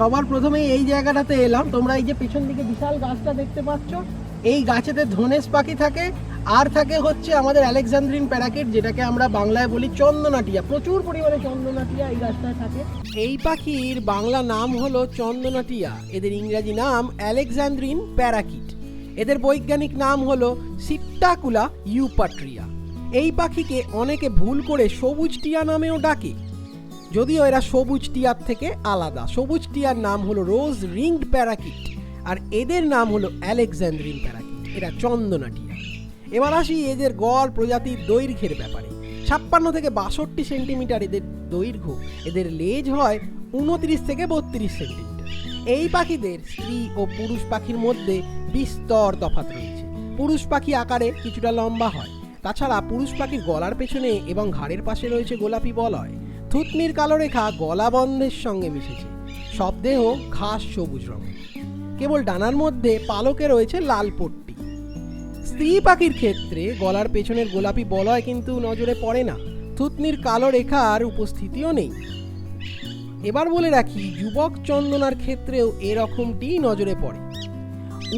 সবার প্রথমে এই জায়গাটাতে এলাম। তোমরা এই যে পেছন দিকে বিশাল গাছটা দেখতে পাচ্ছ, এই গাছেতে ধনেশ পাখি থাকে। আর থাকে হচ্ছে আমাদের আলেকজান্দ্রিন প্যারাকেট, যেটাকে আমরা বাংলায় বলি চন্দনাটিয়া। প্রচুর পরিমাণে চন্দনাটিয়া এই গাছটায় থাকে। এই পাখির বাংলা নাম হলো চন্দনাটিয়া। এদের ইংরাজি নাম আলেকজান্দ্রিন প্যারাকিট। এদের বৈজ্ঞানিক নাম হলো সিপ্টাকুলা ইউপাট্রিয়া। এই পাখিকে অনেকে ভুল করে সবুজ টিয়া নামেও ডাকে। যদিও এরা সবুজ টিয়ার থেকে আলাদা। সবুজ টিয়ার নাম হলো রোজ রিংড প্যারাকিট আর এদের নাম হলো আলেকজান্দ্রিন প্যারাকিট। এরা চন্দনা টিয়া এবার আসি এদের গড় প্রজাতির দৈর্ঘ্যের ব্যাপারে। ছাপ্পান্ন থেকে বাষট্টি সেন্টিমিটার এদের দৈর্ঘ্য। এদের লেজ হয় উনত্রিশ থেকে বত্রিশ সেন্টিমিটার। এই পাখিদের স্ত্রী ও পুরুষ পাখির মধ্যে বিস্তর তফাৎ রয়েছে। পুরুষ পাখি আকারে কিছুটা লম্বা হয়। তাছাড়া পুরুষ পাখির গলার পেছনে এবং ঘাড়ের পাশে রয়েছে গোলাপি বলয়। থুতনির কালো রেখা গলা বন্ধের সঙ্গে মিশেছে। সব দেহ ঘাস সবুজ রঙের। কেবল ডানার মধ্যে পালকে রয়েছে লাল পট্টি। স্ত্রী পাখির ক্ষেত্রে গলার পেছনের গোলাপি বলয় কিন্তু নজরে পড়ে না। থুতনির কালো রেখার উপস্থিতিও নেই। এবার বলে রাখি, যুবক চন্দনার ক্ষেত্রেও এরকমটি নজরে পড়ে।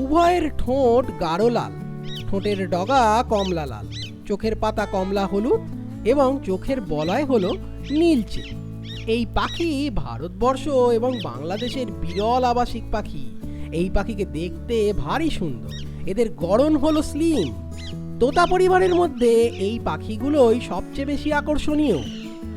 উভয়ের ঠোঁট গাঢ় লাল। ঠোঁটের ডগা কমলা লাল। চোখের পাতা কমলা হলুদ। এবং চোখের বলয় হলো নীলচে। এই পাখি ভারতবর্ষ এবং বাংলাদেশের বিরল আবাসিক পাখি। এই পাখিকে দেখতে ভারী সুন্দর। এদের গড়ন হলো স্লিম। তোতা পরিবারের মধ্যে এই পাখিগুলোই সবচেয়ে বেশি আকর্ষণীয়।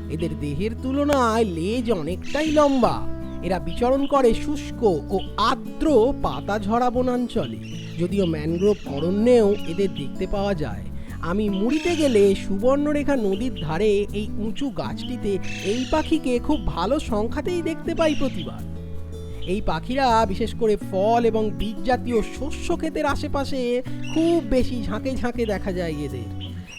এদের দেহের তুলনায় লেজ অনেকটাই লম্বা। এরা বিচরণ করে শুষ্ক ও আর্দ্র পাতা ঝরা বনাঞ্চলে। যদিও ম্যানগ্রোভ অরণ্যেও এদের দেখতে পাওয়া যায়। আমি মুড়িতে গেলে সুবর্ণরেখা নদীর ধারে এই উঁচু গাছটিতে এই পাখিকে খুব ভালো সংখ্যাতেই দেখতে পাই প্রতিবার। এই পাখিরা, বিশেষ করে ফল এবং বীজ জাতীয় শস্য ক্ষেতের আশেপাশে খুব বেশি ঝাঁকে ঝাঁকে দেখা যায় এদের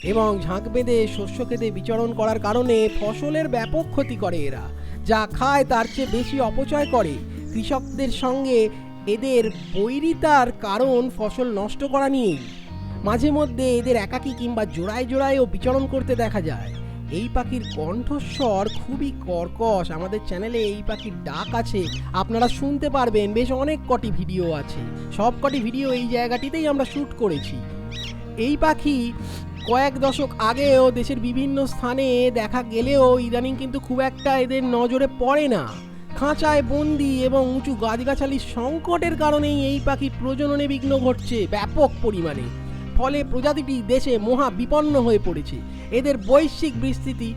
এবং ঝাঁক বেঁধে শস্য খেতে বিচরণ করার কারণে ফসলের ব্যাপক ক্ষতি করে এরা, যা খায় তার চেয়ে বেশি অপচয় করে। কৃষকদের সঙ্গে এদের বৈরিতার কারণ ফসল নষ্ট করা নিয়েই। মাঝে মধ্যে এদের একাকী কিংবা জোড়ায় জোড়ায়ও বিচরণ করতে দেখা যায়। এই পাখির কণ্ঠস্বর খুবই কর্কশ। আমাদের চ্যানেলে এই পাখির ডাক আছে, আপনারা শুনতে পারবেন। বেশ অনেক কটি ভিডিও আছে। সব কটি ভিডিও এই জায়গাটিতেই আমরা শ্যুট করেছি। এই পাখি কয়েক দশক আগেও দেশের বিভিন্ন স্থানে দেখা গেলেও ইদানিং কিন্তু খুব একটা এদের নজরে পড়ে না। খাঁচায় বন্দি এবং উঁচু গাছগাছালির সংকটের কারণেই এই পাখি প্রজননে বিঘ্ন ঘটছে ব্যাপক পরিমাণে। ফলে প্রজাতিটি দেশে মহা বিপন্ন হয়ে পড়েছে। এদের বৈশ্বিক বিস্তৃতি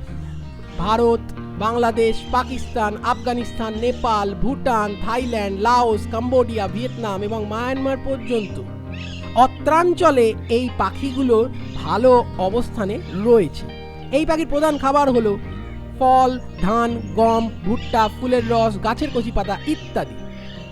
Bharat, Bangladesh, Pakistan, Afghanistan, Nepal, Bhutan, Thailand, Laos, Cambodia, Vietnam এবং মায়ানমার পর্যন্ত। অত্রাঞ্চলে এই পাখিগুলো ভালো অবস্থানে রয়েছে। এই পাখির প্রধান খাবার হলো ফল, ধান, গম, ভুট্টা, ফুলের রস, গাছের কচি পাতা ইত্যাদি।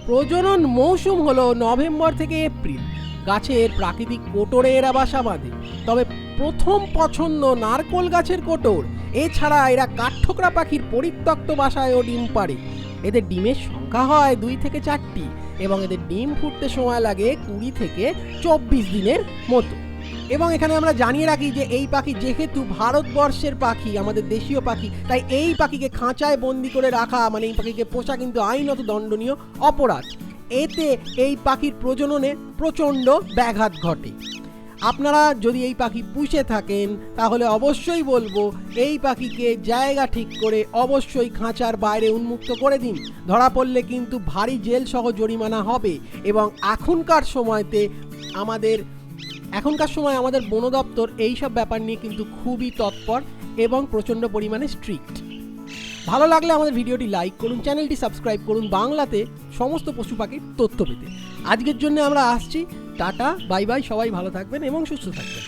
প্রজনন মৌসুম হলো নভেম্বর থেকে এপ্রিল। গাছের প্রাকৃতিক কোটরে এরা বাসা বাঁধে। তবে প্রথম পছন্দ নারকোল গাছের কোটর। এছাড়া এরা কাঠঠোকরা পাখির পরিত্যক্ত বাসায়ও ডিম পাড়ে। এদের ডিমের সংখ্যা হয় দুই থেকে চারটি এবং এদের ডিম ফুটতে সময় লাগে কুড়ি থেকে চব্বিশ দিনের মতো। এবং এখানে আমরা জানিয়ে রাখি যে এই পাখি যেহেতু ভারতবর্ষের পাখি, আমাদের দেশীয় পাখি, তাই এই পাখিকে খাঁচায় বন্দি করে রাখা মানে এই পাখিকে পোষা কিন্তু আইনত দণ্ডনীয় অপরাধ। এতে এই পাখির প্রজননে প্রচণ্ড ব্যাঘাত ঘটে। আপনারা যদি এই পাখি পুষে থাকেন, তাহলে অবশ্যই বলব, এই পাখিকে জায়গা ঠিক করে অবশ্যই খাঁচার বাইরে উন্মুক্ত করে দিন। ধরা পড়লে কিন্তু ভারী জেল সহ জরিমানা হবে এবং এখনকার সময়তে আমাদের, এখনকার সময় আমাদের বন দপ্তর এইসব ব্যাপার নিয়ে কিন্তু খুবই তৎপর এবং প্রচণ্ড পরিমাণে স্ট্রিক্ট ভালো লাগলে আমাদের ভিডিওটি লাইক করুন, চ্যানেলটি সাবস্ক্রাইব করুন বাংলাতে সমস্ত পশু পাখির তথ্য পেতে। আজকের জন্য আমরা আসছি, টাটা, বাই বাই, সবাই ভালো থাকবেন এবং সুস্থ থাকবেন।